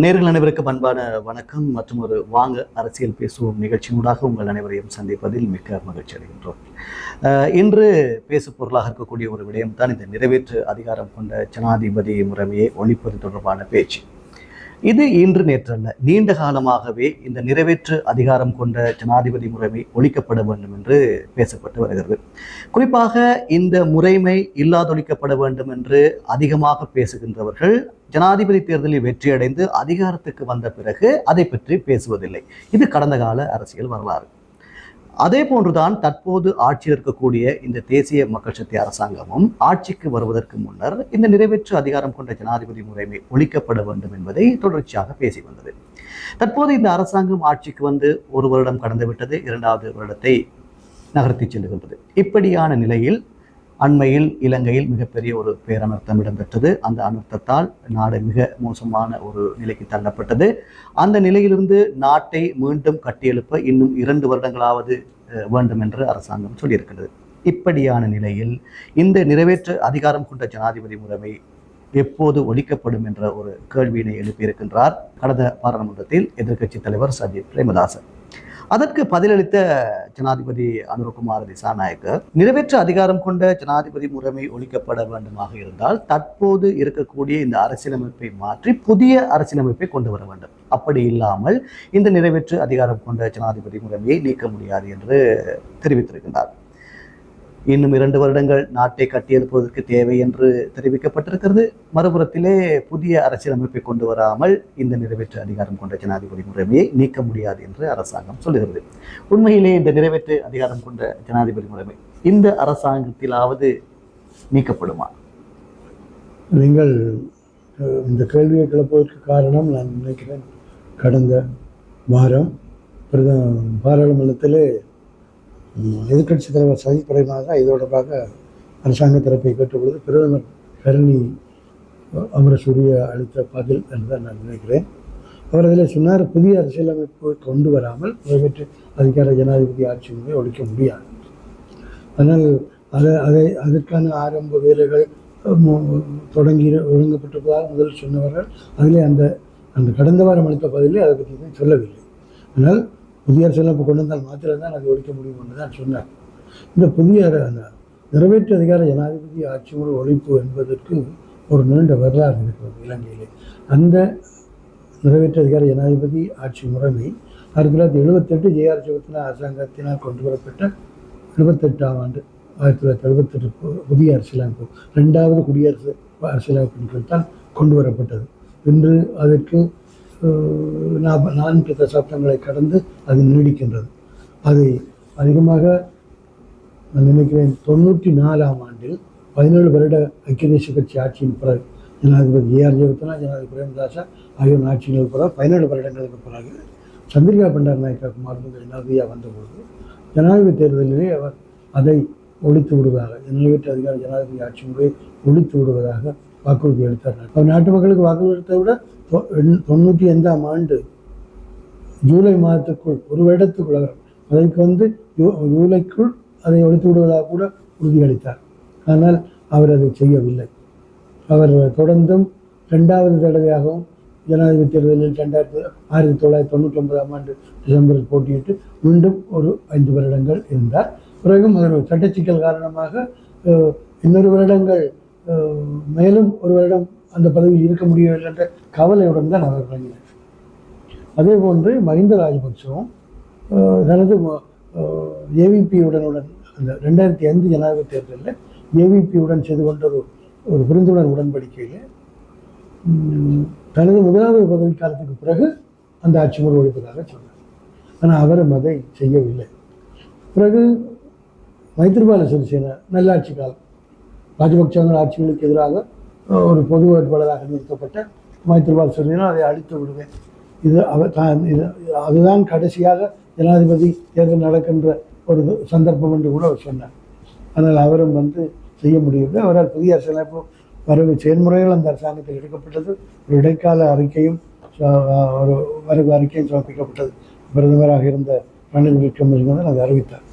நேர்கள் அனைவருக்கும் அன்பான வணக்கம். மற்றும் ஒரு வாங்க அரசியல் பேசுவோம் நிகழ்ச்சியினூடாக உங்கள் அனைவரையும் சந்திப்பதில் மிக்க மகிழ்ச்சி அடைகின்றோம். இன்று பேசு பொருளாக இருக்கக்கூடிய ஒரு விடயம்தான் இந்த நிறைவேற்று அதிகாரம் கொண்ட ஜனாதிபதி முறைமையை ஒழிப்பது தொடர்பான பேச்சு. இது இன்று நேற்றல்ல. நீண்ட காலமாகவே இந்த நிறைவேற்று அதிகாரம் கொண்ட ஜனாதிபதி முறைமை ஒழிக்கப்பட வேண்டும் என்று பேசப்பட்டு வருகிறது. குறிப்பாக இந்த முறைமை இல்லாதொழிக்கப்பட வேண்டும் என்று அதிகமாக பேசுகின்றவர்கள் ஜனாதிபதி தேர்தலில் வெற்றியடைந்து அதிகாரத்துக்கு வந்த பிறகு அதை பற்றி பேசுவதில்லை. இது கடந்த கால அரசியல் வரலாறு. அதே போன்றுதான் தற்போது ஆட்சியில் இருக்கக்கூடிய இந்த தேசிய மக்கள் சக்தி அரசாங்கமும் ஆட்சிக்கு வருவதற்கு முன்னர் இந்த நிறைவேற்று அதிகாரம் கொண்ட ஜனாதிபதி முறைமை ஒழிக்கப்பட வேண்டும் என்பதை தொடர்ச்சியாக பேசி வந்தது. தற்போது இந்த அரசாங்கம் ஆட்சிக்கு வந்து ஒரு வருடம் கடந்து விட்டது இரண்டாவது வருடத்தை நகர்த்தி செல்லுகின்றது. இப்படியான நிலையில் அண்மையில் இலங்கையில் மிகப்பெரிய ஒரு பேரனர்த்தம் இடம்பெற்றது. அந்த அனர்த்தத்தால் நாடு மிக மோசமான ஒரு நிலைக்கு தள்ளப்பட்டது. அந்த நிலையிலிருந்து நாட்டை மீண்டும் கட்டியெழுப்ப இன்னும் இரண்டு வருடங்களாவது வேண்டும் என்று அரசாங்கம் சொல்லியிருக்கிறது. இப்படியான நிலையில் இந்த நிறைவேற்று அதிகாரம் கொண்ட ஜனாதிபதி முறைமை எப்போது ஒழிக்கப்படும் என்ற ஒரு கேள்வியினை எழுப்பியிருக்கின்றார் கடந்த பாராளுமன்றத்தில் எதிர்க்கட்சித் தலைவர் சஜித் பிரேமதாசன். அதற்கு பதிலளித்த ஜனாதிபதி அனுரகுமார் திசாநாயக்க நிறைவேற்று அதிகாரம் கொண்ட ஜனாதிபதி முறைமை ஒழிக்கப்பட வேண்டுமாக இருந்தால் தற்போது இருக்கக்கூடிய இந்த அரசியலமைப்பை மாற்றி புதிய அரசியலமைப்பை கொண்டு வர வேண்டும். அப்படி இல்லாமல் இந்த நிறைவேற்று அதிகாரம் கொண்ட ஜனாதிபதி முறைமையை நீக்க முடியாது என்று தெரிவித்திருக்கின்றார். இன்னும் இரண்டு வருடங்கள் நாட்டை கட்டியெழுப்புவதற்கு தேவை என்று தெரிவிக்கப்பட்டிருக்கிறது. மறுபுறத்திலே புதிய அரசியலமைப்பை கொண்டு வராமல் இந்த நிறைவேற்று அதிகாரம் கொண்ட ஜனாதிபதி முறைமையை நீக்க முடியாது என்று அரசாங்கம் சொல்லுகிறது. உண்மையிலே இந்த நிறைவேற்று அதிகாரம் கொண்ட ஜனாதிபதி முறைமை இந்த அரசாங்கத்திலாவது நீக்கப்படுமா? நீங்கள் இந்த கேள்வியை கிளப்புவதற்கு காரணம் நான் நினைக்கிறேன் கடந்த வாரம் பிரதம பாராளுமன்றத்திலே எதிர்கட்சி தலைவர் சஜித் பிரேமதாசா இது தொடர்பாக அரசாங்க தரப்பை கேட்டபொழுது பிரதமர் கருணி அமரசூரிய அளித்த பதில் என்று தான் நான் நினைக்கிறேன். அவர் அதில் சொன்னார் புதிய அரசியலமைப்பு கொண்டு வராமல் நிறைவேற்று அதிகார ஜனாதிபதி ஆட்சி முறை ஒழிக்க முடியாது. ஆனால் அதை அதை அதற்கான ஆரம்ப வேலைகள் தொடங்கி ஒழுங்கப்பட்டிருப்பதாக முதல் சொன்னவர்கள் அதிலே அந்த அந்த கடந்த வாரம் அளித்த பதிலே அதை பற்றி சொல்லவில்லை. ஆனால் புதிய அரசியலமைப்பு கொண்டு வந்தால் மாத்திரம்தான் அதை ஒழிக்க முடியும் என்று தான் சொன்னார். இந்த புதிய அந்த நிறைவேற்று அதிகார ஜனாதிபதி ஆட்சி முறை ஒழிப்பு என்பதற்கு ஒரு நீண்ட வரலாறு இருக்கிறது இலங்கையிலே. அந்த நிறைவேற்று அதிகார ஜனாதிபதி ஆட்சி முறைமை ஆயிரத்தி தொள்ளாயிரத்தி எழுபத்தெட்டு ஜேஆர் சிவத்தினா அரசாங்கத்தினால் கொண்டு வரப்பட்ட எழுபத்தெட்டாம் ஆண்டு ஆயிரத்தி தொள்ளாயிரத்தி எழுபத்தெட்டு புதிய அரசியலமைப்பு ரெண்டாவது குடியரசு அரசியலமைப்பு தான் கொண்டு வரப்பட்டது இன்று அதற்கு நான்கு தசாப்தங்களை கடந்து அது நீடிக்கின்றது. அதை அதிகமாக நான் நினைக்கிறேன் தொண்ணூற்றி நாலாம் ஆண்டில் பதினேழு வருட ஐக்கிய தேசிய கட்சி ஆட்சியின் பிறகு ஜனாதிபதி ஏஆர் ஜெயவர்த்தனா ஜனாதிபதி பிரேமதாசா ஆகியோர் ஆட்சியின் பிறகு பதினேழு வருடங்களுக்கு பிறகு சந்திரிகா பண்டார் நாயக்கா குமார் ஜனாதிபதியாக வந்தபோது ஜனாதிபதி தேர்தலிலே அவர் அதை ஒழித்து விடுவதாக நிறைவேற்று அதிகார ஜனாதிபதி ஆட்சி முறையை ஒழித்து விடுவதாக வாக்குறுதி அளித்தார் அவர் நாட்டு மக்களுக்கு வாக்குறுதித்தை விட தொண்ணூற்றி ஐந்தாம் ஆண்டு ஜூலை மாதத்துக்குள் ஒரு வருடத்துக்குள் அதற்கு வந்து ஜூலைக்குள் அதை ஒழித்து விடுவதாக கூட உறுதியளித்தார். ஆனால் அவர் அதை செய்யவில்லை. அவர் தொடர்ந்தும் ரெண்டாவது தடவையாகவும் ஜனாதிபதி தேர்தலில் ரெண்டாயிரத்தி ஆயிரத்தி தொள்ளாயிரத்தி தொண்ணூற்றி ஒன்பதாம் ஆண்டு டிசம்பரில் போட்டியிட்டு மீண்டும் ஒரு ஐந்து வருடங்கள் இருந்தார். பிறகும் அவர் சட்ட சிக்கல் காரணமாக இன்னொரு வருடங்கள் மேலும் ஒரு வருடம் அந்த பதவியில் இருக்க முடியவில்லை என்ற கவலையுடன் தான் அவர் வழங்கினார் அதே போன்று மஹிந்த ராஜபக்சவும் தனது ஏவிபியுடனுடன் அந்த ரெண்டாயிரத்தி ஐந்து ஜனாதிபதி தேர்தலில் ஏவிபியுடன் செய்து கொண்ட ஒரு ஒரு புரிந்துணர்வு உடன்படிக்கையில் தனது முதலாவது பதவி காலத்துக்கு பிறகு அந்த ஆட்சி முறை சொன்னார். ஆனால் அவரும் அதை செய்யவில்லை. பிறகு மைத்திரிபால சிறிசேன நல்லாட்சி காலம் ராஜபக்சங்கள் ஆட்சிகளுக்கு எதிராக ஒரு பொது வேட்பாளராக நிறுத்தப்பட்ட மைத்ரிபால் சிறிசேனா அதை அழித்து விடுவேன். இது அவர் தான் இது அதுதான் கடைசியாக ஜனாதிபதி தேர்தல் நடக்கின்ற ஒரு சந்தர்ப்பம் என்று கூட அவர் சொன்னார். ஆனால் அவரும் வந்து செய்ய முடியவில்லை. அவரால் புதிய அரசியலமைப்பு வரவு செயல்முறைகள் அந்த அரசாங்கத்தில் எடுக்கப்பட்டது. ஒரு இடைக்கால அறிக்கையும் ஒரு வரவு அறிக்கையும் சமர்ப்பிக்கப்பட்டது. பிரதமராக இருந்த ரணில் விக்ரமசிங்க அதை அறிவித்தார்.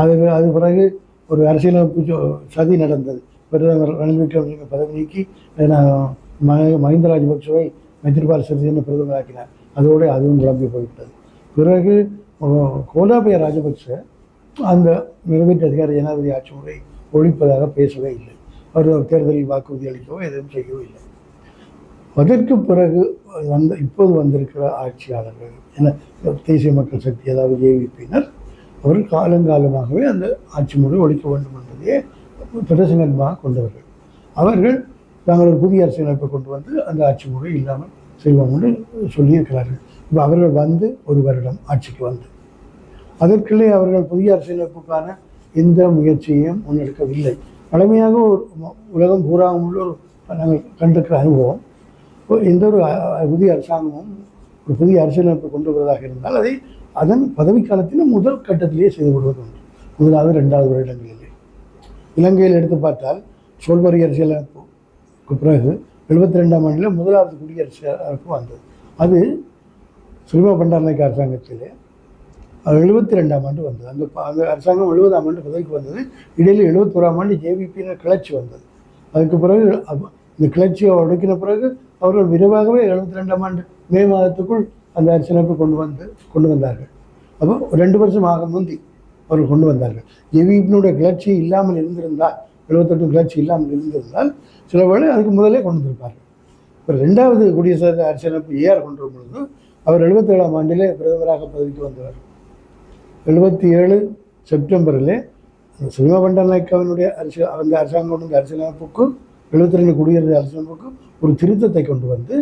அது அது பிறகு ஒரு அரசியலமைப்பு சதி நடந்தது. பிரதமர் ரணில் விக்ரமசிங்க பதவி நீக்கி நான் ம- மஹிந்த ராஜபக்சவை மைத்திரிபால சிறிசேன பிரதமராக்கினார். அதோடு அதுவும் குழம்பி போய்விட்டது. பிறகு கோலாபய ராஜபக்ச அந்த நிறைவேற்று அதிகார ஜனாதிபதி ஆட்சி முறை ஒழிப்பதாக பேசவே இல்லை. அவர் தேர்தலில் வாக்குறுதி அளிக்கவோ எதுவும் செய்யவோ இல்லை. அதற்கு பிறகு வந்த இப்போது வந்திருக்கிற ஆட்சியாளர்கள் என தேசிய மக்கள் சக்தி அதாவது ஏவிபியினர் அவர்கள் காலங்காலமாகவே அந்த ஆட்சி முறை ஒழிக்க வேண்டும் என்பதையே பிரதேசங்கமாக கொண்டவர்கள். அவர்கள் தாங்கள் ஒரு புதிய அரசியலமைப்பை கொண்டு வந்து அந்த ஆட்சி முறை இல்லாமல் செய்வோம் என்று சொல்லியிருக்கிறார்கள். இப்போ அவர்கள் வந்து ஒரு வருடம் ஆட்சிக்கு வந்து. அதற்குள்ளே அவர்கள் புதிய அரசியலமைப்புக்கான எந்த முயற்சியையும் முன்னெடுக்கவில்லை. பழமையாக ஒரு உலகம் பூராவும் உள்ள ஒரு நாங்கள் கண்டிருக்கிற அனுபவம். எந்த ஒரு புதிய அரசாங்கமும் ஒரு புதிய அரசியலமைப்பு கொண்டு வருவதாக இருந்தால் அதை அதன் பதவிக்காலத்திலும் முதல் கட்டத்திலேயே செய்து கொள்வது உண்டு முதலாவது ரெண்டாவது வருடங்களில். இலங்கையில் எடுத்து பார்த்தால் சோல்வரி அரசியலமைப்புக்கு பிறகு எழுபத்தி ரெண்டாம் ஆண்டில் முதலாவது குடியரசு வந்தது. அது சுரிமா பண்டாரநாயக்க அரசாங்கத்திலே எழுபத்தி ரெண்டாம் ஆண்டு வந்தது. அந்த அந்த அரசாங்கம் எழுபதாம் ஆண்டு பதவிக்கு வந்தது. இடையில் எழுபத்தோராம் ஆண்டு ஜேவிபியினர் கிளர்ச்சி வந்தது. அதுக்கு பிறகு இந்த கிளர்ச்சியை ஒடுக்கின பிறகு அவர்கள் விரைவாகவே எழுபத்தி ரெண்டாம் ஆண்டு மே மாதத்துக்குள் அந்த அரசியலமைப்பை கொண்டு வந்து கொண்டு வந்தார்கள். அப்போ ரெண்டு வருஷம் ஆக முந்தி அவர்கள் கொண்டு வந்தார்கள். ஜேவிபியினுடைய கிளர்ச்சி இல்லாமல் இருந்திருந்தால் எழுபத்தெட்டு கிளர்ச்சி இல்லாமல் இருந்திருந்தால் சில வேளை அதுக்கு முதலே கொண்டு வந்திருப்பார்கள். இப்போ ரெண்டாவது குடியரசு அரசியலமைப்பு ஏஆர் கொண்டு வரும் பொழுது அவர் எழுபத்தேழாம் ஆண்டிலே பிரதமராக பதவிக்கு வந்தவர். எழுபத்தி ஏழு செப்டம்பரிலே சினிமா பண்டநாயக்காவினுடைய அரசியல் அந்த அரசாங்கம் கொண்டு அரசியலமைப்புக்கும் அரசியலமைப்புக்கு எழுபத்தி ரெண்டு குடியரசு அரசியலமைப்புக்கு ஒரு திருத்தத்தை கொண்டு வந்து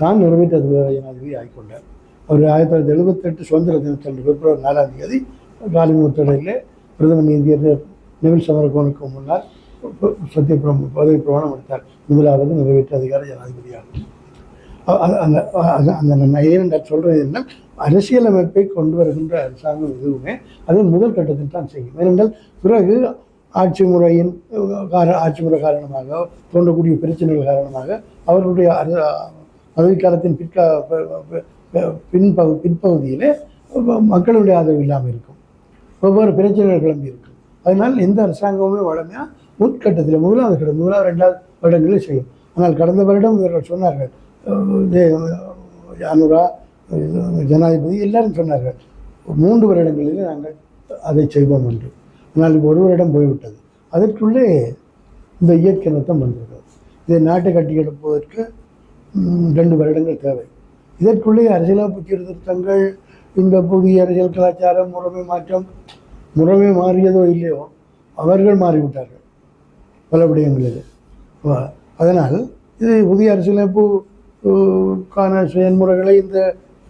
தான் நிறைவேற்ற ஜனாதிபதி ஆகிக்கொண்டார் அவர் ஆயிரத்தி தொள்ளாயிரத்தி எழுபத்தெட்டு சுதந்திர தினத்தன்று பிப்ரவரி நாலாம் தேதி காலிங் முத்தடையிலே பிரதமர் நீதியர் நெவில் சமரகோனுக்கு முன்னால் சத்தியபிரம பதவி பிரமாணம் எடுத்தார். முதலாவது நிறைவேற்ற அதிகார ஜனாதிபதியாகும் அந்த அந்த அ- அந்த நான் ஏனென்றால் சொல்கிறது என்ன அரசியலமைப்பை கொண்டு வருகின்ற அரசாங்கம் எதுவுமே அது முதல் கட்டத்தில் தான் செய்யும். ஏனென்றால் பிறகு ஆட்சி முறையின் கார ஆட்சி முறை காரணமாக தோன்றக்கூடிய பிரச்சனைகள் காரணமாக அவர்களுடைய அர- பதவிக்காலத்தின் பிற்கா பின்பகு பின்பகுதியிலே மக்களுடைய ஆதரவு இல்லாமல் இருக்கும். ஒவ்வொரு பிரச்சனைகள் கிளம்பி இருக்கு. அதனால் எந்த அரசாங்கமுமே வளமையாக முற்கட்டத்தில் முதலாவது கட்டம் முதலாவது ரெண்டாவது வருடங்களில் செய்யும். ஆனால் கடந்த வருடம் இவர்கள் சொன்னார்கள். அனுரா ஜனாதிபதி எல்லாரும் சொன்னார்கள். மூன்று வருடங்களில் நாங்கள் அதை செய்வோம் என்று. ஆனால் ஒரு வருடம் போய்விட்டது. அதற்குள்ளே இந்த இயற்கை நத்தம் வந்திருக்கிறது. இதை நாட்டை கட்டி எழுப்புவதற்கு ரெண்டு வருடங்கள் தேவை. இதற்குள்ளே அரசியலமைப்பு சீர்திருத்தங்கள் இந்த புதிய அரசியல் கலாச்சாரம் முறைமை மாற்றம் முறைமை மாறியதோ இல்லையோ அவர்கள் மாறிவிட்டார்கள். பல விடயங்களில் அதனால் இது புதிய அரசியலமைப்புக்கான செயல்முறைகளை இந்த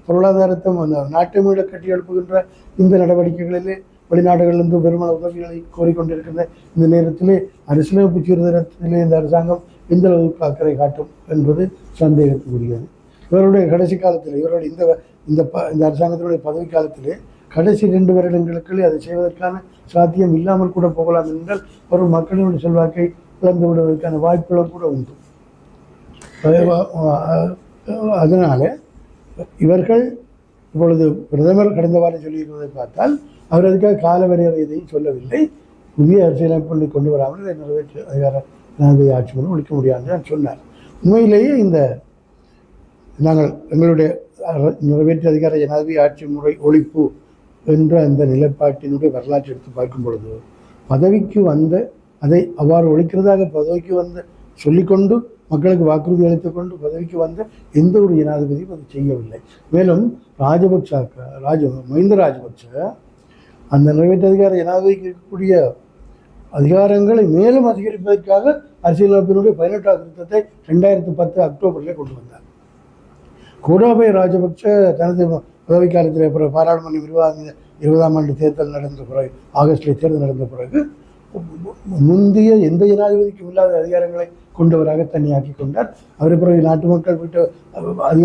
பொருளாதாரத்தை அந்த நாட்டை மீள கட்டி எழுப்புகின்ற இந்த நடவடிக்கைகளிலே வெளிநாடுகளிலிருந்து பெருமள உதவிகளை கோரிக்கொண்டிருக்கின்ற இந்த நேரத்திலே அரசியலமைப்பு சீர்திருத்தத்திலே இந்த அரசாங்கம் எந்த அளவுக்கு அக்கறை காட்டும் என்பது சந்தேகத்துக்குரியது. இவருடைய கடைசி காலத்தில் இவருடைய இந்த இந்த ப இந்த அரசாங்கத்தினுடைய பதவி காலத்திலே கடைசி ரெண்டு வருடங்களுக்குள்ளே அதை செய்வதற்கான சாத்தியம் இல்லாமல் கூட போகலாம் என்றால் ஒரு மக்களினுடைய செல்வாக்கை இழந்து விடுவதற்கான வாய்ப்புகளும் கூட உண்டு. அதனால் இவர்கள் இப்பொழுது பிரதமர் கடந்த வாரம் சொல்லியிருப்பதை பார்த்தால் அவர் அதுக்காக கால எதையும் சொல்லவில்லை. புதிய அரசியலமைப்பு கொண்டு வராமல் இதை நிறைவேற்ற அதிகார ஜனாதிபதி ஆட்சி மூலம் முடிக்க முடியாது சொன்னார். உண்மையிலேயே இந்த நாங்கள் எங்களுடைய நிறைவேற்று அதிகார ஜனாதிபதி ஆட்சி முறை ஒழிப்பு என்ற அந்த நிலைப்பாட்டினுடைய வரலாற்றை எடுத்து பார்க்கும் பொழுது பதவிக்கு வந்த அதை அவ்வாறு ஒழிக்கிறதாக பதவிக்கு வந்த சொல்லிக்கொண்டு மக்களுக்கு வாக்குறுதி அளித்துக் கொண்டு பதவிக்கு வந்த எந்த ஒரு ஜனாதிபதியும் அதை செய்யவில்லை. மேலும் ராஜபக்ச ராஜ மஹிந்த ராஜபக்ச அந்த நிறைவேற்று அதிகார ஜனாதிபதிக்கு இருக்கக்கூடிய அதிகாரங்களை மேலும் அதிகரிப்பதற்காக அரசியலமைப்பினுடைய பதினெட்டாவது திருத்தத்தை ரெண்டாயிரத்து பத்து அக்டோபரில் கொண்டு வந்தார். கோடாபய ராஜபக்ச தனது பதவி காலத்தில் பிறகு பாராளுமன்ற இருபதாம் இருபதாம் ஆண்டு தேர்தல் நடந்த பிறகு ஆகஸ்டில் தேர்தல் நடந்த பிறகு முந்தைய எந்த ஜனாதிபதிக்கும் இல்லாத அதிகாரங்களை கொண்டவராக தனியாக்கி கொண்டார். அவர் பிறகு நாட்டு மக்கள் விட்டு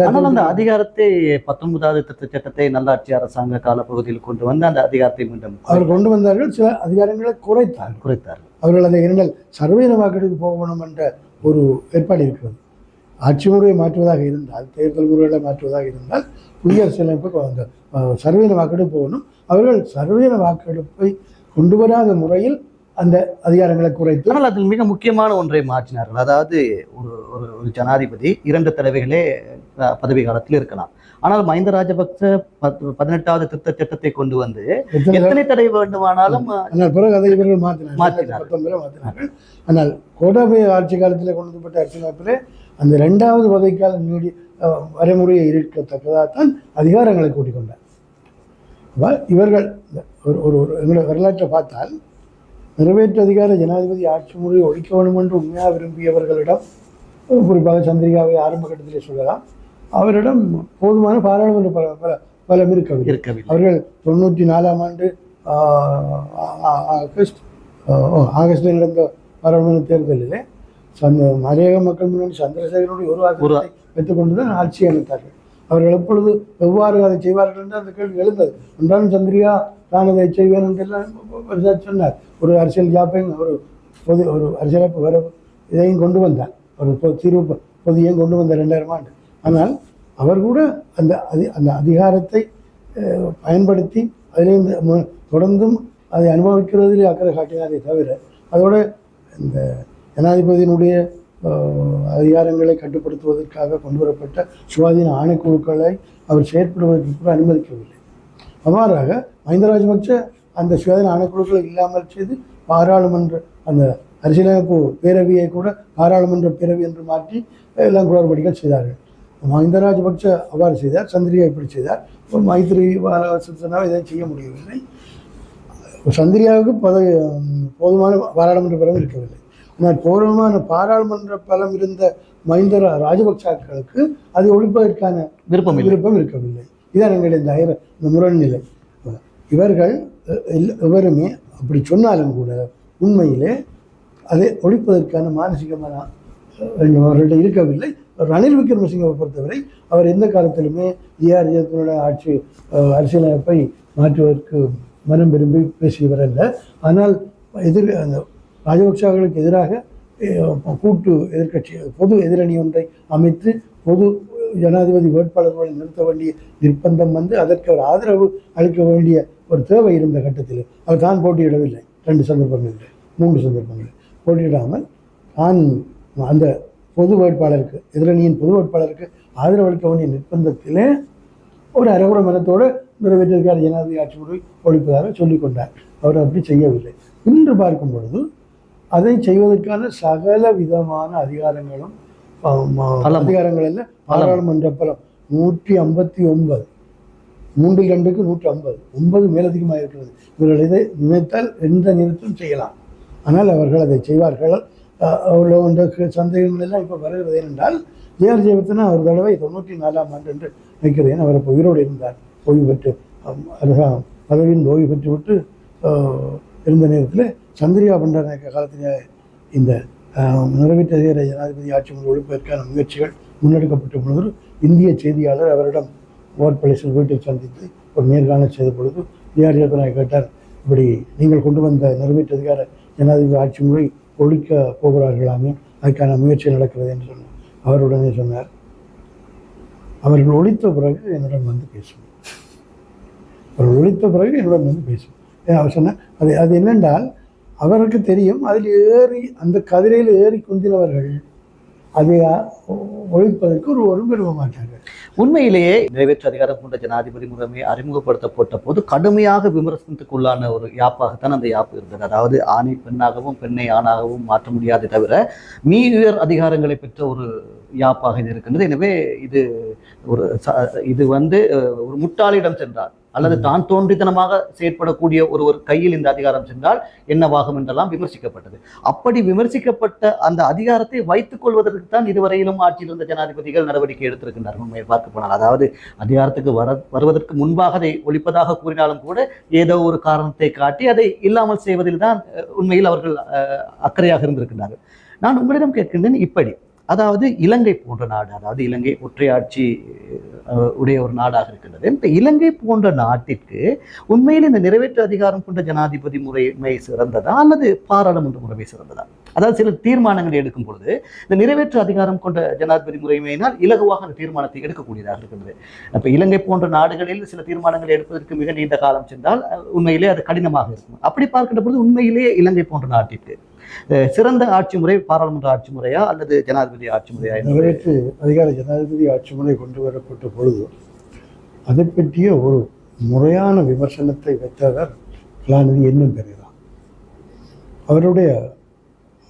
ஆனால் அந்த அதிகாரத்தை பத்தொன்பதாவது திருத்த சட்டத்தை நல்லாட்சி அரசாங்க காலப்பகுதியில் கொண்டு வந்து அந்த அதிகாரத்தை மீண்டும் அவர் கொண்டு வந்தார்கள். சில அதிகாரங்களை குறைத்தார் குறைத்தார் அவர்கள் அதை இரண்டால் சர்வீன வாக்கெடுப்பு போகணும் என்ற ஒரு ஏற்பாடு இருக்கிறது. ஆட்சி முறையை மாற்றுவதாக இருந்தால் தேர்தல் முறைகளை மாற்றுவதாக இருந்தால் புதிய அரசியலமைப்பு சர்வீன வாக்கெடுப்பு போகணும். அவர்கள் சர்வீன வாக்கெடுப்பை கொண்டு வராத முறையில் அந்த அதிகாரங்களை குறைத்து ஆனால் அதில் மிக முக்கியமான ஒன்றை மாற்றினார்கள். அதாவது ஒரு ஒரு ஜனாதிபதி இரண்டு தடவைகளே பதவி காலத்தில் இருக்கலாம். ஆனால் மஹிந்த ராஜபக்ச பத்- பதினெட்டாவது திருத்த சட்டத்தை கொண்டு வந்து எத்தனை தடவை? வேண்டுமானாலும் ஆனால் பிறகு அதை இவர்கள் மாற்றினார்கள். ஆனால் கோட்டாபய ஆட்சி காலத்தில் கொண்டு வரப்பட்ட அரசியலமைப்பிலே அந்த ரெண்டாவது பதவிக்கால நீடி வரைமுறையை இருக்கத்தக்கதாகத்தான் அதிகாரங்களை கூட்டிக் கொண்டார். அப்ப இவர்கள் ஒரு ஒரு ஒரு எங்களை வரலாற்றை பார்த்தால் நிறைவேற்று அதிகார ஜனாதிபதி ஆட்சி முறையை ஒழிக்க வேண்டும் என்று உண்மையாக விரும்பியவர்களிடம் குறிப்பாக சந்திரிகாவை ஆரம்ப கட்டத்திலே சொல்லலாம் அவரிடம் போதுமான பாராளுமன்ற பல பல பலம் இருக்கவில்லை. இருக்கவில்லை. அவர்கள் தொண்ணூற்றி நாலாம் ஆண்டு ஆகஸ்ட் ஆகஸ்டில் நடந்த பாராளுமன்ற தேர்தலிலே சந்த மலையக மக்கள் முன்னணி சந்திரசேகரனுடைய ஒரு வாரத்தை வைத்துக்கொண்டு தான் ஆட்சி அமைத்தார்கள். அவர்கள் எப்பொழுது எவ்வாறு அதை செய்வார்கள் என்று அந்த கேள்வி எழுந்தது. ஒன்றாலும் சந்திரிகா நான் அதை செய்வேன் என்றெல்லாம் சொன்னார். ஒரு அரசியல் ஜாப்பையும் ஒரு பொது ஒரு அரசியலமைப்பு வர இதையும் கொண்டு வந்தார். ஒரு தீர்வு பொதியையும் கொண்டு வந்தார் ரெண்டாயிரம் ஆண்டு. ஆனால் அவர் கூட அந்த அதி அந்த அதிகாரத்தை பயன்படுத்தி அதிலிருந்து தொடர்ந்தும் அதை அனுபவிக்கிறதில் அக்கறை காட்டினாரே தவிர அதோட இந்த ஜனாதிபதியினுடைய அதிகாரங்களை கட்டுப்படுத்துவதற்காக கொண்டு வரப்பட்ட சுவாதீன ஆணைக்குழுக்களை அவர் செயற்படுவதற்கு கூட அனுமதிக்கவில்லை. அவ்வாறாக மஹிந்த ராஜபக்ச அந்த சுயாதீன ஆணைக்குழுக்களை இல்லாமல் செய்து பாராளுமன்ற அந்த அரசியலமைப்பு பேரவையை கூட பாராளுமன்ற பேரவை என்று மாற்றி எல்லாம் குளறுபடிகள் செய்தார்கள். மஹிந்த ராஜபக்ச அவ்வாறு செய்தார் சந்திரியா இப்படி செய்தார். மைத்திரி மைத்ரி இதை செய்ய முடியவில்லை. சந்திரியாவுக்கு பதவி போதுமான பாராளுமன்ற பலம் இருக்கவில்லை. ஆனால் போதுமான பாராளுமன்ற பலம் இருந்த மஹிந்த ராஜபக்சாக்களுக்கு அதை ஒழிப்பதற்கான விருப்பம் விருப்பம் இருக்கவில்லை. இதான் எங்களுடைய இந்த ஐர இந்த முரண்நிலை. இவர்கள் எவருமே அப்படி சொன்னாலும் கூட உண்மையிலே அதை ஒழிப்பதற்கான மானசீகமான அவர்கள்ட்ட இருக்கவில்லை. ரணில் விக்ரமசிங்கவை பொறுத்தவரை அவர் எந்த காலத்திலுமே ஏஆர் ஜெயத்தினுடைய ஆட்சி அரசியலமைப்பை மாற்றுவதற்கு மனம் விரும்பி பேசியவர் அல்ல. ஆனால் எதிர் அந்த ராஜபக்சாக்களுக்கு எதிராக கூட்டு எதிர்க்கட்சி பொது எதிரணி ஒன்றை அமைத்து பொது ஜனாதிபதி வேட்பாளர்களை நிறுத்த வேண்டிய நிர்பந்தம் வந்து அதற்கு ஒரு ஆதரவு அளிக்க வேண்டிய ஒரு தேவை இருந்த கட்டத்தில் அவர் தான் போட்டியிடவில்லை. ரெண்டு சந்தர்ப்பங்களில் மூன்று சந்தர்ப்பங்கள் போட்டியிடாமல் தான் அந்த பொது வேட்பாளருக்கு எதிரணியின் பொது வேட்பாளருக்கு ஆதரவு அளிக்க வேண்டிய நிர்பந்தத்திலே ஒரு அரகுர மனத்தோடு நிறைவேற்றிருக்கார் ஜனாதிபதி ஆட்சி முறை ஒழிப்பதாக சொல்லிக்கொண்டார். அவர் அப்படி செய்யவில்லை. இன்று பார்க்கும் பொழுது அதை செய்வதற்கான சகல விதமான அதிகாரங்களும் ஆம், ஆ, பலம். அதிகாரங்கள் அல்ல பாராளுமன்ற பலம் நூற்றி ஐம்பத்தி ஒன்பது. மூன்றில் ரெண்டுக்கு நூற்றி ஐம்பது. ஒன்பது மேலதிகமாக இருக்கிறது. இவர்கள் இதை நினைத்தால் எந்த நேரத்திலும் செய்யலாம். ஆனால் அவர்கள் அதை செய்வார்கள். அவ்வளோ சந்தேகங்கள் எல்லாம் இப்போ வருகிறது. ஏனென்றால் ஜேஆர் ஜெயவர்த்தனா ஒரு தடவை தொண்ணூற்றி நாலாம் ஆண்டு என்று நினைக்கிறேன் அவர் அப்போ உயிரோடு இருந்தார். ஓய்வு பெற்று பதவியின் ஓய்வு பெற்று விட்டு இருந்த நேரத்தில் சந்திரிகா பண்டாரநாயக்க காலத்தில் இந்த நிறைவேற்றிய அதிகார ஜனாதிபதி ஆட்சி முறை ஒழிப்பதற்கான முயற்சிகள் முன்னெடுக்கப்பட்ட பொழுது இந்திய செய்தியாளர் அவரிடம் ஓர் பிளேஸில் வீட்டில் சந்தித்து ஒரு நேர்காணல் செய்த பொழுது ஜேஆர் ஜெயவர்த்தனா கேட்டார் இப்படி நீங்கள் கொண்டு வந்த நிறைவேற்ற அதிகார ஜனாதிபதி ஆட்சி முறை ஒழிக்க போகிறார்களாமே அதுக்கான முயற்சி நடக்கிறது என்று சொன்னார். அவருடனே சொன்னார் அவர்கள் ஒழித்த பிறகு என்னிடம் வந்து பேசும் அவர்கள் ஒழித்த பிறகு என்னுடன் வந்து பேசும் ஏன்? அவர் சொன்னார் அது அது என்னென்றால் அவருக்கு தெரியும். அதில் ஏறி அந்த கதிரையில் ஏறி குந்தினவர்கள் அதை ஒழிப்பதற்கு ஒரு ஒரு விரும்ப மாட்டார்கள். உண்மையிலேயே நிறைவேற்று அதிகாரம் கொண்ட ஜனாதிபதி முறைமை அறிமுகப்படுத்தப்பட்ட போது கடுமையாக விமர்சனத்துக்குள்ளான ஒரு யாப்பாகத்தான் அந்த யாப்பு இருந்தது. அதாவது ஆணை பெண்ணாகவும் பெண்ணை ஆணாகவும் மாற்ற முடியாதே தவிர மீ உயர் அதிகாரங்களை பெற்ற ஒரு யாப்பாக இது இருக்கின்றது. எனவே இது ஒரு ச- இது வந்து ஒரு முட்டாளிடம் சென்றார். அல்லது தான் தோன்றித்தனமாக செயற்படக்கூடிய ஒருவர் கையில் இந்த அதிகாரம் சென்றால் என்னவாகும் என்றெல்லாம் விமர்சிக்கப்பட்டது. அப்படி விமர்சிக்கப்பட்ட அந்த அதிகாரத்தை வைத்துக் கொள்வதற்கு தான் இதுவரையிலும் ஆட்சியில் இருந்த ஜனாதிபதிகள் நடவடிக்கை எடுத்திருக்கின்றார்கள். உண்மையை பார்க்க போனால். அதாவது அதிகாரத்துக்கு வர வருவதற்கு முன்பாக அதை ஒழிப்பதாக கூறினாலும் கூட ஏதோ ஒரு காரணத்தை காட்டி அதை இல்லாமல் செய்வதில் தான் உண்மையில் அவர்கள் அஹ், அக்கறையாக இருந்திருக்கின்றார்கள். நான் உங்களிடம் கேட்கின்றேன் இப்படி. அதாவது இலங்கை போன்ற நாடு அதாவது இலங்கை ஒற்றையாட்சி உடைய ஒரு நாடாக இருக்கின்றது. இந்த இலங்கை போன்ற நாட்டிற்கு உண்மையில் இந்த நிறைவேற்று அதிகாரம் கொண்ட ஜனாதிபதி முறைமை சிறந்ததா அல்லது பாராளுமன்ற முறைமை சிறந்ததா? அதாவது சில தீர்மானங்களை எடுக்கும் பொழுது இந்த நிறைவேற்று அதிகாரம் கொண்ட ஜனாதிபதி முறைமையினால் இலகுவாக அந்த தீர்மானத்தை எடுக்கக்கூடியதாக இருக்கின்றது. அப்போ இலங்கை போன்ற நாடுகளில் சில தீர்மானங்களை எடுப்பதற்கு மிக நீண்ட காலம் சென்றால் உண்மையிலே அது கடினமாக இருக்கும். அப்படி பார்க்கின்ற பொழுது உண்மையிலேயே இலங்கை போன்ற நாட்டிற்கு சிறந்த ஆட்சி முறை பாராளுமன்ற ஆட்சி முறையா அல்லது ஜனாதிபதி ஆட்சி முறையா நிறைவேற்று அதிகார ஜனாதிபதி ஆட்சி முறை கொண்டு வரப்பட்ட பொழுது அதை பற்றிய ஒரு முறையான விமர்சனத்தை வைத்தவர் கலாநிதி என்னும் பெரியதான் அவருடைய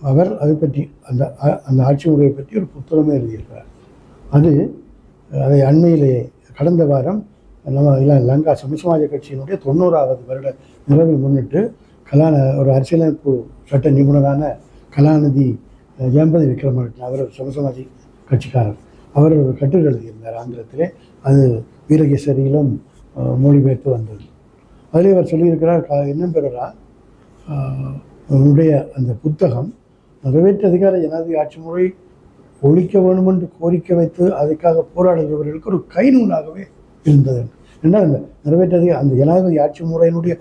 அவர் அதை பற்றி அந்த அந்த ஆட்சி முறையை பற்றி ஒரு புத்தகமே எழுதியிருக்கிறார். அது அதை அண்மையிலே கடந்த வாரம் நம்ம இல- லங்கா சமசமாஜ கட்சியினுடைய தொண்ணூறாவது வருட நிறைவை முன்னிட்டு கலான ஒரு அரசியலமைப்பு சட்ட நிபுணரான கலாநிதி ஜெயம்பதி விக்ரமரட்ன அவர் ஒரு சமசமாஜி கட்சிக்காரர். அவர் ஒரு கட்டுரை எழுதியிருந்தார் ஆங்கிலத்திலே அது வீரகேசரியிலும் மொழிபெயர்த்து வந்தது. அதிலே அவர் சொல்லியிருக்கிறார் க- என்ன பெறரா அந்த புத்தகம் நிறைவேற்று அதிகார ஜனாதிபதி ஆட்சி முறை ஒழிக்க வேண்டும் என்று கோரிக்கை வைத்து அதுக்காக போராடுகிறவர்களுக்கு ஒரு கைநூலாகவே இருந்தது. என்ன அந்த நிறைவேற்று அதிகார அந்த ஜனாதிபதி ஆட்சி முறையினுடைய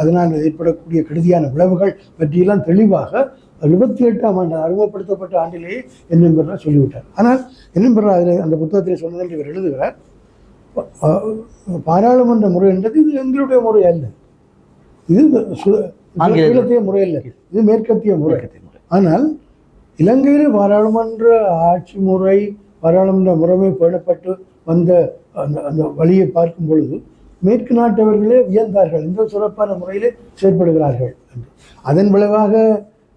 அதனால் ஏற்படக்கூடிய கெடுதியான விளைவுகள் பற்றியெல்லாம் தெளிவாக எழுபத்தி எட்டாம் ஆண்டு அறிமுகப்படுத்தப்பட்ட ஆண்டிலேயே என்னும் பெறா சொல்லிவிட்டார். ஆனால் என்னும் பெறா அதில் அந்த புத்தகத்தில் சொன்னதில் இவர் எழுதுகிறார். பாராளுமன்ற முறை என்றது இது எங்களுடைய முறை அல்ல. இது கீழத்திய முறை அல்ல. இது மேற்கத்திய முறை. ஆனால் இலங்கையில் பாராளுமன்ற ஆட்சி முறை பாராளுமன்ற முறைமை பேணப்பட்டு வந்த அந்த அந்த வழியை பார்க்கும் பொழுது மேற்கு நாட்டவர்களே வியந்தார்கள் இந்த சிறப்பான முறையிலே செயற்படுகிறார்கள் என்று. அதன் விளைவாக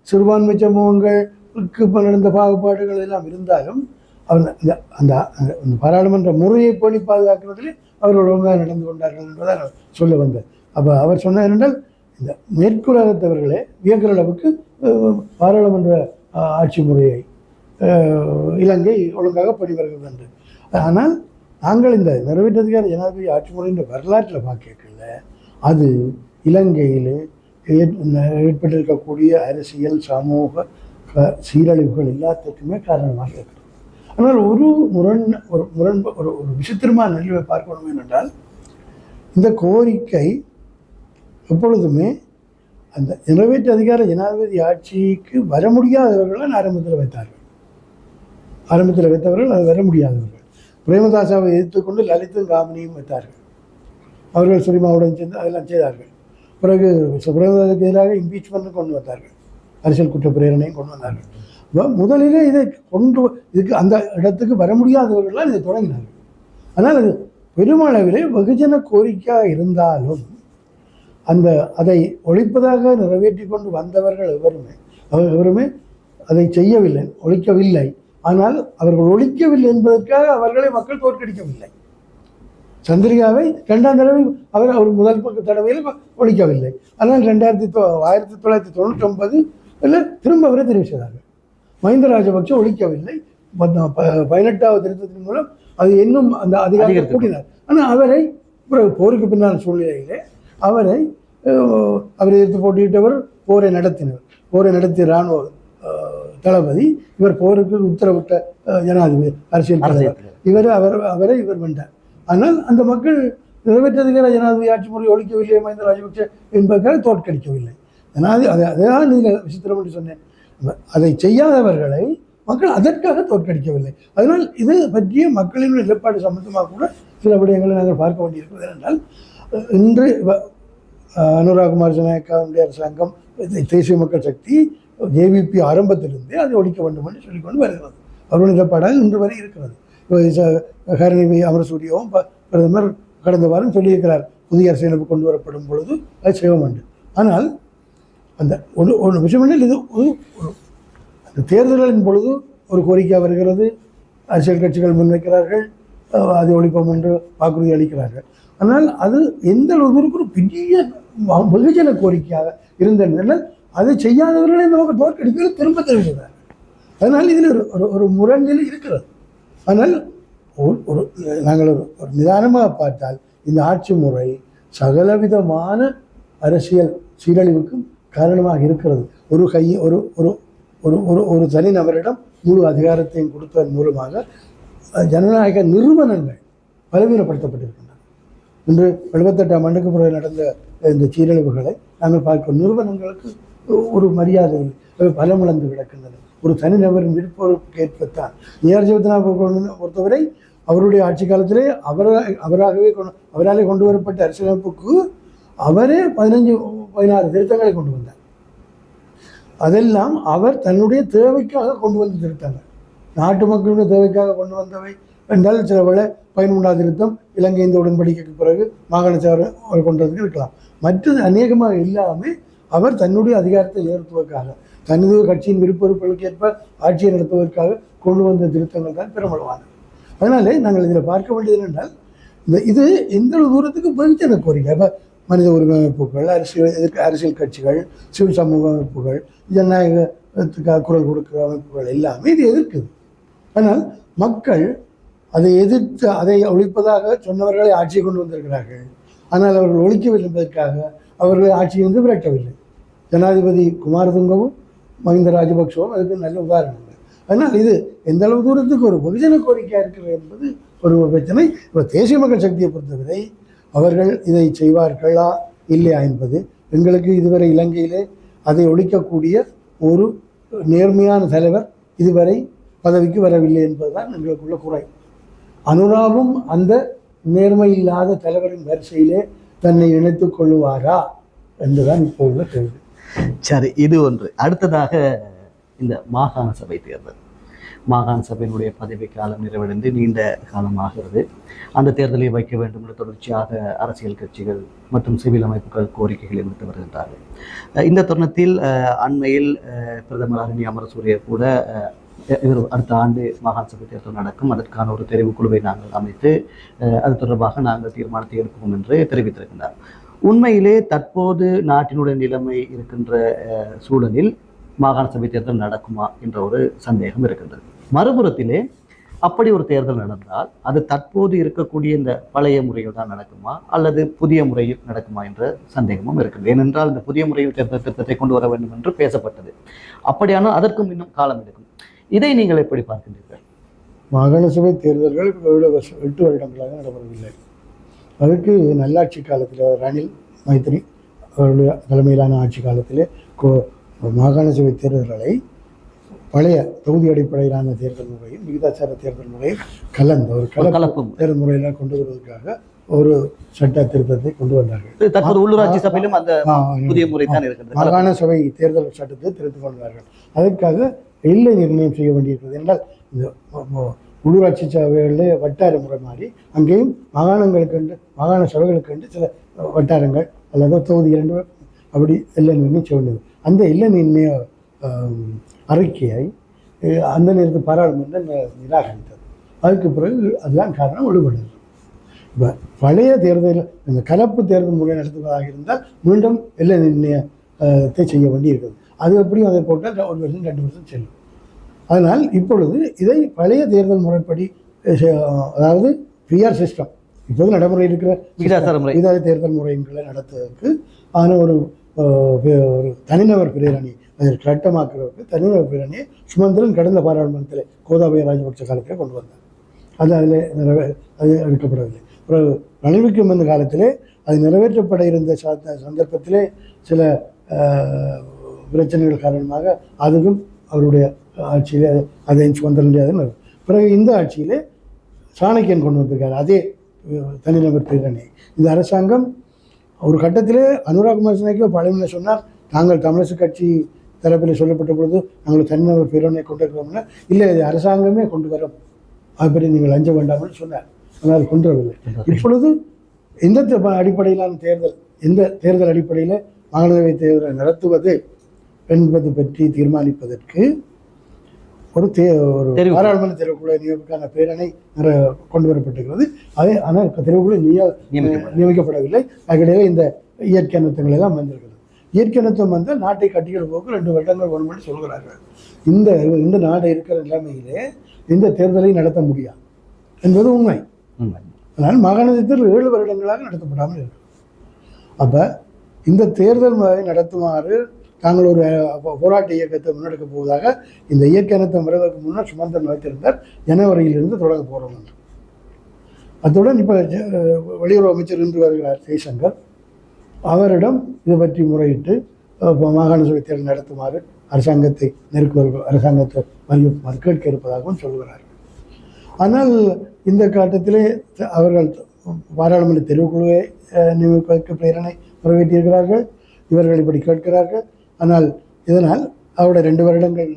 சிறுபான்மை சமூகங்களுக்கு நடந்த பாகுபாடுகள் எல்லாம் இருந்தாலும் அவர் அந்த அந்த அந்த- பாராளுமன்ற முறையை பேணி பாதுகாக்கிறதிலே அவர்கள் ஒழுங்காக நடந்து கொண்டார்கள் என்பதை சொல்ல வந்தேன். அப்போ அவர் சொன்னார் என்றால் இந்த மேற்குலகத்தவர்களே வியக்கிற அளவுக்கு பாராளுமன்ற ஆட்சி முறையை இலங்கை ஒழுங்காக பணி வருகிறது என்று. ஆனால் நாங்கள் இந்த நிறைவேற்றதிகார ஜனாதிபதி ஆட்சி முறையின் வரலாற்றில் பார்க்கல அது இலங்கையில் ஏற்பட்டிருக்கக்கூடிய அரசியல் சமூக சீரழிவுகள் எல்லாத்துக்குமே காரணமாக இருக்கிறது. ஆனால் ஒரு முரண் ஒரு முரண் ஒரு ஒரு விசித்திரமான நிகழ்வை பார்க்கணும் என்றால் இந்த கோரிக்கை எப்பொழுதுமே அந்த நிறைவேற்று அதிகார ஜனாதிபதி ஆட்சிக்கு வர முடியாதவர்களை ஆரம்பத்தில் வைத்தார்கள். ஆரம்பத்தில் வைத்தவர்கள் அது வர முடியாதவர்கள். பிரேமதாசாவை எதிர்த்துக்கொண்டு லலித்தும் காமினியும் வைத்தார்கள். அவர்கள் சுரிமாவுடன் சேர்ந்து அதெல்லாம் செய்தார்கள். பிறகு பிரேமதாசுக்கு எதிராக இம்பீச்மெண்ட்டும் கொண்டு வந்தார்கள். அரசியல் குற்ற பிரேரணையும் கொண்டு வந்தார்கள். முதலிலே இதை கொண்டு இதுக்கு அந்த இடத்துக்கு வர முடியாதவர்களால் இதை தொடங்கினார்கள். ஆனால் அது பெருமளவிலே வெகுஜன கோரிக்கையாக இருந்தாலும் அந்த அதை ஒழிப்பதாக நிறைவேற்றி கொண்டு வந்தவர்கள் எவருமே அவர் எவருமே அதை செய்யவில்லை ஒழிக்கவில்லை. ஆனால் அவர்கள் ஒழிக்கவில்லை என்பதற்காக அவர்களை மக்கள் தோற்கடிக்கவில்லை. சந்திரிகாவை ரெண்டாம் தடவை அவர் அவர் முதல் பக்க தடவையில் ஒழிக்கவில்லை. ஆனால் ரெண்டாயிரத்தி தொ ஆயிரத்தி தொள்ளாயிரத்தி தொண்ணூற்றி ஒன்பது திரும்ப அவரை தெரிவு செய்தார்கள். மஹிந்த ராஜபக்ஷ ஒழிக்கவில்லை. பதினெட்டாவது திருத்தத்தின் மூலம் அது இன்னும் அந்த அதிகாரத்தை அதிகரித்து கூட்டினார். ஆனால் அவரை பிறகு போருக்கு பின்னால் சூழ்நிலையிலே அவரை அவரை எதிர்த்து போட்டியிட்டவர் போரை நடத்தினர். போரை நடத்திய இராணுவ தளபதி இவர் போருக்கு உத்தரவிட்ட ஜனாதிபதி அரசியல் தலைவர். இவர் அவர் அவரை இவர் வென்றார். ஆனால் அந்த மக்கள் நிறைவேற்றதிகார ஜனாதிபதி ஆட்சி முறை ஒழிக்கவில்லை மஹிந்த ராஜபக்ஷ என்பதற்காக தோற்கடிக்கவில்லை. ஜனாதிபதி அதை அதான் இதில் விசித்திரம் என்று சொன்னேன். அதை செய்யாதவர்களை மக்கள் அதற்காக தோற்கடிக்கவில்லை. அதனால் இது பற்றிய மக்களின் நிலைப்பாடு சம்பந்தமாக கூட சில விடயங்களை நாங்கள் பார்க்க வேண்டியிருக்கிறது. என்றால் இன்று அனுராகுமார் ஜனநாயக்காவுடைய அரசாங்கம் தேசிய மக்கள் சக்தி ஜேவிபி ஆரம்பத்திலிருந்தே அதை ஒழிக்க வேண்டும் என்று சொல்லிக்கொண்டு வருகிறது. அவருடைய நிலைப்பாடாக இன்று வரை இருக்கிறது. இப்போ ச- அமரசூரியாவும் ப- பிரதமர் கடந்த வாரம் சொல்லியிருக்கிறார் புதிய அரசியலமைப்பு கொண்டு வரப்படும் பொழுது அது செய்வோம் என்று ஆனால் அந்த ஒன்று ஒன்று விஷயம் என்னல் இது ஒரு அந்த தேர்தல்களின் பொழுது ஒரு கோரிக்கை வருகிறது. அரசியல் கட்சிகள் முன்வைக்கிறார்கள் அது அதை ஒழிப்போம் என்று வாக்குறுதி அளிக்கிறார்கள். ஆனால் அது எந்த ஒரு பெரிய வெகுஜன கோரிக்கையாக இருந்தது. அதை செய்யாதவர்களை நமக்கு தோற்கடிக்கிறது திரும்ப தெரிவிக்கிறார்கள் அதனால் இதில் ஒரு ஒரு ஒரு முரண்நிலை இருக்கிறது. ஆனால் ஒரு ஒரு நாங்கள் ஒரு ஒரு நிதானமாக பார்த்தால் இந்த ஆட்சி முறை சகலவிதமான அரசியல் சீரழிவுக்கும் காரணமாக இருக்கிறது. ஒரு கை ஒரு ஒரு ஒரு ஒரு ஒரு தனிநபரிடம் முழு அதிகாரத்தையும் கொடுப்பதன் மூலமாக ஜனநாயக நிறுவனங்கள் பலவீனப்படுத்தப்பட்டிருக்கின்றன. இன்று எழுபத்தெட்டாம் ஆண்டுக்கு பிறகு நடந்த இந்த சீரழிவுகளை நாங்கள் பார்க்கிறோம் நிறுவனங்களுக்கு ஒரு மரியாதை பலமிழந்து கிடக்கின்றன ஒரு தனிநபரின் விருப்பம் ஏற்பத்தான் ஏஆர் பொறுத்தவரை அவருடைய ஆட்சி காலத்திலே அவராக அவராகவே கொண்டு அவராலே கொண்டு வரப்பட்ட அரசியலமைப்புக்கு அவரே பதினஞ்சு பதினாறு திருத்தங்களை கொண்டு வந்தார். அதெல்லாம் அவர் தன்னுடைய தேவைக்காக கொண்டு வந்து திருத்தங்கள். நாட்டு மக்களுடைய தேவைக்காக கொண்டு வந்தவை என்றால் சில வேளை பதிமூன்றாவது திருத்தம் இலங்கை இந்த உடன்படிக்கைக்கு பிறகு மாகாண சேவை கொண்டதுக்கு கொண்டு இருக்கலாம். மற்றது அநேகமாக இல்லாமல் அவர் தன்னுடைய அதிகாரத்தை உயர்த்துவதற்காக தனது கட்சியின் விருப்பொறுப்புகளுக்கு ஏற்ப ஆட்சியை நடத்துவதற்காக கொண்டு வந்த திருத்தங்கள் தான் பெருமளவானது அதனாலே நாங்கள் இதில் பார்க்க வேண்டியது என்னென்னால் இந்த இது எந்த தூரத்துக்கு வெகுஜன கோரிக்கை. இப்போ மனித உரிமை அமைப்புகள் அரசியல் எதிர்க்க அரசியல் கட்சிகள் சிவில் சமூக அமைப்புகள் ஜனநாயகத்துக்காக குரல் கொடுக்குற அமைப்புகள் எல்லாமே இது எதிர்க்குது. ஆனால் மக்கள் அதை எதிர்த்து அதை ஒழிப்பதாக சொன்னவர்களை ஆட்சியை கொண்டு வந்திருக்கிறார்கள். ஆனால் அவர்கள் ஒழிக்கவில்லை என்பதற்காக அவர்களை ஆட்சியிலிருந்து விரட்டவில்லை. ஜனாதிபதி குமாரதுங்கவும் மஹிந்த ராஜபக்சவும் அதுக்கு நல்ல உதாரணங்கள் அதனால் இது எந்த அளவு தூரத்துக்கு ஒரு வெகுஜன கோரிக்கையாக இருக்கிறது என்பது ஒரு பிரச்சனை. இப்போ தேசிய மக்கள் சக்தியை பொறுத்தவரை அவர்கள் இதை செய்வார்களா இல்லையா என்பது எங்களுக்கு இதுவரை இலங்கையிலே அதை ஒழிக்கக்கூடிய ஒரு நேர்மையான தலைவர் இதுவரை பதவிக்கு வரவில்லை என்பதுதான் எங்களுக்குள்ள குறை. அனுராவும் அந்த நேர்மை இல்லாத தலைவரின் வரிசையிலே தன்னை இணைத்துக் கொள்ளுவாரா? என்றுதான் இப்போ உள்ள கேள்வி. சரி இது ஒன்று. அடுத்ததாக இந்த மாகாண சபை தேர்தல். மாகாண சபையினுடைய பதவி காலம் நிறைவடைந்து நீண்ட காலமாகிறது. அந்த தேர்தலை வைக்க வேண்டும் என்று தொடர்ச்சியாக அரசியல் கட்சிகள் மற்றும் சிவில் அமைப்புகள் கோரிக்கைகளை விடுத்து வருகின்றார்கள். இந்த தருணத்தில் அண்மையில் பிரதமர் அரணி அமரசூரிய கூட அடுத்த ஆண்டு மாகாண சபை தேர்தல் நடக்கும். அதற்கான ஒரு தெரிவுக்குழுவை நாங்கள் அமைத்து அது தொடர்பாக நாங்கள் தீர்மானத்தை எடுப்போம் என்று தெரிவித்திருக்கின்றார். உண்மையிலே தற்போது நாட்டினுடைய நிலைமை இருக்கின்ற சூழலில் மாகாண சபை தேர்தல் நடக்குமா என்ற ஒரு சந்தேகம் இருக்கின்றது மறுபுறத்திலே அப்படி ஒரு தேர்தல் நடந்தால் அது தற்போது இருக்கக்கூடிய இந்த பழைய முறையில் தான் நடக்குமா அல்லது புதிய முறையில் நடக்குமா என்ற சந்தேகமும் இருக்குது ஏனென்றால் இந்த புதிய முறையில் தேர்தல் திட்டத்தை கொண்டு வர வேண்டும் என்று பேசப்பட்டது அப்படியானால் அதற்கும் இன்னும் காலம் எடுக்கும் இதை நீங்கள் எப்படி பார்க்கின்றீர்கள் மாகாண சபை தேர்தல்கள் எட்டு வருடங்களாக நடைபெறவில்லை அதுக்கு நல்லாட்சி காலத்தில் ரணில் மைத்திரி அவருடைய தலைமையிலான ஆட்சி காலத்திலே கோ- மாகாண சபை தேர்தல்களை பழைய தொகுதி அடிப்படையிலான தேர்தல் முறையும் விகிதாச்சார தேர்தல் முறையும் கலந்த ஒரு கலப்பு தேர்தல் முறையில் கொண்டு வருவதற்காக ஒரு சட்ட திருத்தத்தை கொண்டு வந்தார்கள். தற்போது உள்ளூராட்சி சபையிலும் அந்த புதிய முறை தான் இருக்கிறது. மாகாண சபை தேர்தல் சட்டத்தை திருத்திக் கொண்டார்கள். அதற்காக எல்லை நிர்ணயம் செய்ய வேண்டியிருக்கிறது என்றால் இந்த உள்ளூராட்சி சபைகளிலே வட்டார முறை மாறி அங்கேயும் மாகாணங்களுக்கு என்று மாகாண சபைகளுக்கு என்று சில வட்டாரங்கள் அல்லது தொகுதி இரண்டு அப்படி இல்லைன்னு நிர்ணயம் அந்த எல்லை அறிக்கையை அந்த நேரத்தில் பாராளுமன்றம் நிராகரித்தது. அதுக்கு பிறகு அதுதான் காரணம் விடுபடுது இப்போ பழைய தேர்தல் இந்த கலப்பு தேர்தல் முறை நடத்துவதாக இருந்தால் மீண்டும் எல்லை நிர்ணயத்தை செய்ய வேண்டியிருக்கிறது அது எப்படியும் அதை போட்டால் ஒரு வருஷம் ரெண்டு வருஷம் செல்லும். அதனால் இப்பொழுது இதை பழைய தேர்தல் முறைப்படி அதாவது பிஆர் சிஸ்டம் இப்போது நடைமுறை இருக்கிற விகிதாசார முறை. விகிதாசார தேர்தல் முறைகளை நடத்துவதற்கு ஆன ஒரு ஒரு தனிநபர் பிரேரணி அதை கட்டமாக்குறதுக்கு தனிநபர் பிரேரணியை சுமந்திரன் கடந்த பாராளுமன்றத்தில் கோதாபய ராஜபக்ச காலத்தில் கொண்டு வந்தார் அது அதில் நிறைவே அது எடுக்கப்படவில்லை பிறகு ரணில் விக்ரமந்த காலத்திலே அது நிறைவேற்றப்பட இருந்த சந்தர்ப்பத்திலே சில பிரச்சனைகள் காரணமாக அதுவும் அவருடைய ஆட்சியிலே அதை அதை சுதந்திர முடியாதுன்னு பிறகு இந்த ஆட்சியிலே சாணக்கியன் கொண்டு வந்திருக்காரு அதே தனிநபர் பேரணி. இந்த அரசாங்கம் ஒரு கட்டத்திலே அனுராக் மசனைக்கு பழமையில சொன்னார் நாங்கள் தமிழரசு கட்சி தரப்பில் சொல்லப்பட்ட பொழுது நாங்கள் தனிநபர் பேரணியை கொண்டு இருக்கிறோம்னா இல்லை இது அரசாங்கமே கொண்டு வரோம் அப்படி நீங்கள் அஞ்ச வேண்டாம்னு சொன்னார். ஆனால் கொண்டு வரவில்லை இப்பொழுது எந்த அடிப்படையிலான தேர்தல் எந்த தேர்தல் அடிப்படையில் மாநிலவை தேர்தலை நடத்துவது என்பது பற்றி தீர்மானிப்பதற்கு ஒரு தே ஒரு. பாராளுமன்ற தேர்வுக்குழு நியமிக்கான பிரேரணை கொண்டு வரப்பட்டிருக்கிறது அதே ஆனால் தேர்வுக்குழு நிய நியமிக்கப்படவில்லை. அதுக்கிடையில இந்த இயற்கை அனர்த்தங்கள் எல்லாம் வந்திருக்கிறது. இயற்கை அனர்த்தம் வந்தால் நாட்டை கட்டிக்கிற போக்கு ரெண்டு வருடங்கள் வரும் என்று சொல்கிறார்கள். இந்த இந்த நாடு இருக்கிற நிலைமையிலே இந்த தேர்தலை நடத்த முடியாது என்பது உண்மை. அதனால் மாகாண தேர்தல் ஏழு வருடங்களாக நடத்தப்படாமல் இருக்கு. அப்போ இந்த தேர்தல் முறை நடத்துமாறு தாங்கள் ஒரு போராட்ட இயக்கத்தை முன்னெடுக்க போவதாக இந்த இயக்க இனத்தை வருவதற்கு முன்னர் சுமந்தன் வைத்திருந்தார். ஜனவரியிலிருந்து தொடங்க போகிறோம் என்று அத்துடன் இப்போ வெளியுறவு அமைச்சர் இன்று வருகிறார் ஜெய்சங்கர். அவரிடம் இது பற்றி முறையிட்டு மாகாண சபை தேர்தல் நடத்துமாறு அரசாங்கத்தை நெருக்குவர்கள் அரசாங்கத்தை வலியுறுத்துமாறு கேட்க இருப்பதாகவும் சொல்கிறார்கள் ஆனால் இந்த காட்டத்திலே த- அவர்கள் பாராளுமன்ற தெரிவுக்குழுவை அஹ், நியமிப்பதற்கு பிரேரணை நிறைவேற்றியிருக்கிறார்கள். இவர்கள் இப்படி கேட்கிறார்கள். ஆனால் இதனால் அவருடைய ரெண்டு வருடங்கள்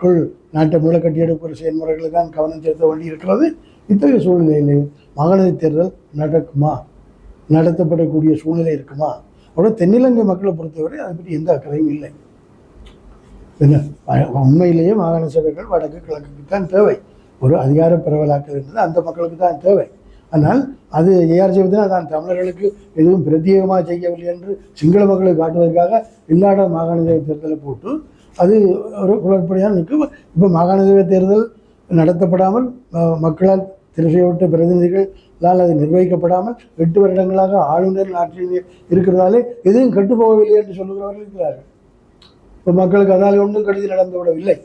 க்குள் நாட்டை மூல கட்டியெடுக்கிற செயல்முறைகளை தான் கவனம் செலுத்த வேண்டி இருக்கிறது இத்தகைய சூழ்நிலையில் மாகாண தேர்தல் நடக்குமா? நடத்தப்படக்கூடிய சூழ்நிலை இருக்குமா? அவ்வளோ தென்னிலங்கை மக்களை பொறுத்தவரை அதை பற்றி எந்த அக்கறையும் இல்லை. என்ன? உண்மையிலேயே மாகாண சபைகள் வடக்கு கிழக்குக்கு தான் தேவை. ஒரு அதிகார பரவலாக்கல் அந்த மக்களுக்கு தான் தேவை. ஆனால் அது ஏஆர் ஜெயவர்தனா தான் தமிழர்களுக்கு எதுவும் பிரத்யேகமாக செய்யவில்லை என்று சிங்கள மக்களை காட்டுவதற்காக இல்லாத மாகாண சபை தேர்தலை போட்டு அது ஒரு குழப்படியாக நிற்கும். இப்போ மாகாண சபை தேர்தல் நடத்தப்படாமல் மக்களால் தெரிவு பிரதிநிதிகளால் அது நிர்வகிக்கப்படாமல் எட்டு வருடங்களாக ஆளுநர் ஆட்சி இருக்கிறதாலே எதுவும் கெட்டு போகவில்லை என்று சொல்லுகிறவர்கள் இருக்கிறார்கள். இப்போ மக்களுக்கு அதனால் ஒன்றும் கடிதம் நடந்து விடவில்லை.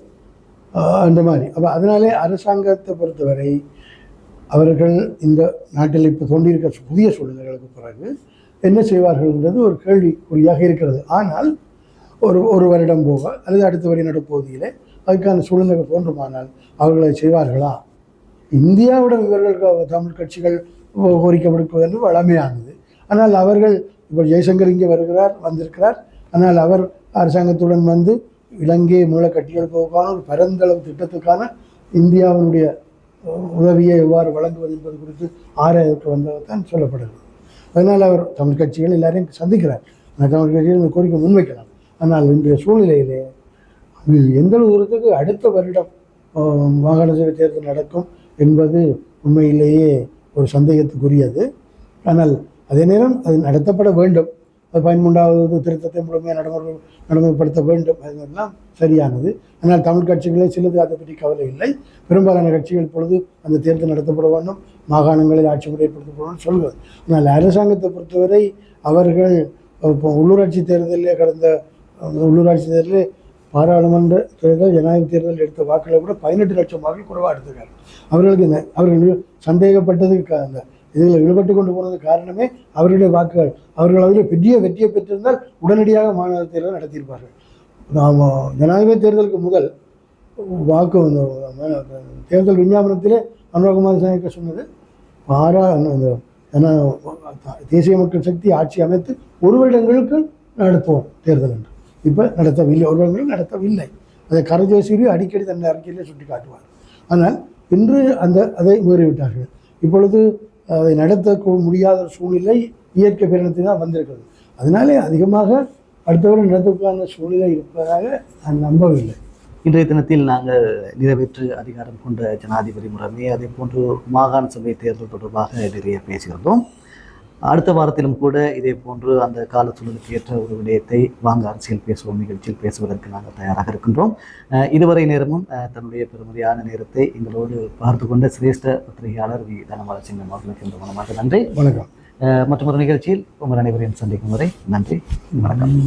அந்த மாதிரி. அப்போ அதனாலே அரசாங்கத்தை பொறுத்தவரை அவர்கள் இந்த நாட்டில் இப்போ தோன்றியிருக்க புதிய சூழ்நிலைகளுக்கு பிறகு என்ன செய்வார்கள்ன்றது ஒரு கேள்விக்குறியாக இருக்கிறது. ஆனால் ஒரு ஒரு வருடம் போக அல்லது அடுத்த வரி நடுப்பகுதியிலே அதுக்கான சூழ்நிலைகள் தோன்றுமானால் அவர்களை செய்வார்களா? இந்தியாவுடன் இவர்கள் தமிழ் கட்சிகள் கோ- கோரிக்கை விடுப்பது வளமையானது ஆனால் அவர்கள் இப்போ ஜெய்சங்கர் இங்கே வருகிறார் வந்திருக்கிறார். ஆனால் அவர் அரசாங்கத்துடன் வந்து இலங்கையை மூல கட்டியெழுப்புவதற்கான ஒரு பரந்தளவு திட்டத்துக்கான இந்தியாவினுடைய உதவியை எவ்வாறு வழங்குவது என்பது குறித்து ஆராய்வதற்கு வந்தவர் தான் சொல்லப்படுகிறது. அதனால் அவர் தமிழ் கட்சிகள் எல்லாரையும் சந்திக்கிறார். அந்த தமிழ் கட்சிகள் இந்த கோரிக்கை முன்வைக்கலாம். ஆனால் இன்றைய சூழ்நிலையிலே அது எந்த தூரத்துக்கு அடுத்த வருடம் மாகாண சபை தேர்தல் நடக்கும் என்பது உண்மையிலேயே ஒரு சந்தேகத்துக்குரியது. ஆனால் அதே நேரம் அது நடத்தப்பட வேண்டும். பதிமூன்றாவது திருத்தத்தை முழுமையாக நடைமுறை நடைமுறைப்படுத்த வேண்டும். அதெல்லாம் சரியானது. ஆனால் தமிழ் கட்சிகளே சிலது அதை பற்றி கவலை இல்லை. பெரும்பாலான கட்சிகள் பொழுது அந்த தேர்தல் நடத்தப்பட வேண்டும். மாகாணங்களில் ஆட்சி முறை ஏற்படுத்தப்பட வேண்டும் சொல்வது. ஆனால் அரசாங்கத்தை பொறுத்தவரை அவர்கள் இப்போ உள்ளூராட்சி தேர்தலில் கடந்த உள்ளூராட்சி தேர்தலில் பாராளுமன்ற தேர்தல் ஜனநாயக தேர்தல் எடுத்த வாக்குகளை விட பதினெட்டு லட்சம் வாக்குகள் குறைவாக எடுத்திருக்காங்க. அவர்களுக்கு அவர்கள் சந்தேகப்பட்டதுக்கு அந்த இதில் ஈடுபட்டு கொண்டு போனது காரணமே அவருடைய வாக்குகள். அவர்கள் அதில் பெரிய வெற்றியை பெற்றிருந்தால் உடனடியாக மாநில தேர்தல் நடத்தியிருப்பார்கள். நாம் ஜனாதிபதி தேர்தலுக்கு முதல் வாக்கு தேர்தல் விஞ்ஞாபனத்திலே அனுரகுமார் நாயக்க சொன்னது பாரா அந்த தேசிய மக்கள் சக்தி ஆட்சி அமைத்து ஒரு வருடங்களுக்கு நடத்துவோம் தேர்தல் என்று. இப்போ நடத்தவில்லை ஒரு வருடங்கள் நடத்தவில்லை. அதை கரஜோசிரி அடிக்கடி தன்னை அறிக்கையிலே சுட்டி காட்டுவார் ஆனால் இன்று அந்த அதை மீறிவிட்டார்கள். இப்பொழுது அதை நடத்த முடியாத சூழ்நிலை இயற்கை பேரினத்தில் தான் வந்திருக்கிறது. அதனாலே அதிகமாக அடுத்தவரை நடத்துவதற்கான சூழ்நிலை இருப்பதாக நான் நம்பவில்லை. இன்றைய தினத்தில் நாங்கள் நிறைவேற்று அதிகாரம் கொண்ட ஜனாதிபதி முறைமை அதே போன்று மாகாண சபை தேர்தல் தொடர்பாக நிறைய பேசுகிறோம் அடுத்த வாரத்திலும் கூட இதே போன்று அந்த கால சூழலுக்கு ஏற்ற ஒரு விடயத்தை வாங்க அரசியல் பேசுவோம் நிகழ்ச்சியில் பேசுவதற்கு நாங்கள் தயாராக இருக்கின்றோம். இதுவரை நேரமும் தன்னுடைய பெருமதியான நேரத்தை எங்களோடு பார்த்து கொண்ட சிரேஷ்ட பத்திரிகையாளர் வி. தனபாலசிங்கம் அவர்களுக்கு இந்த மனமாக நன்றி. வணக்கம். மற்றொரு நிகழ்ச்சியில் உங்கள் அனைவரையும் சந்திக்கும் வரை நன்றி. வணக்கம்.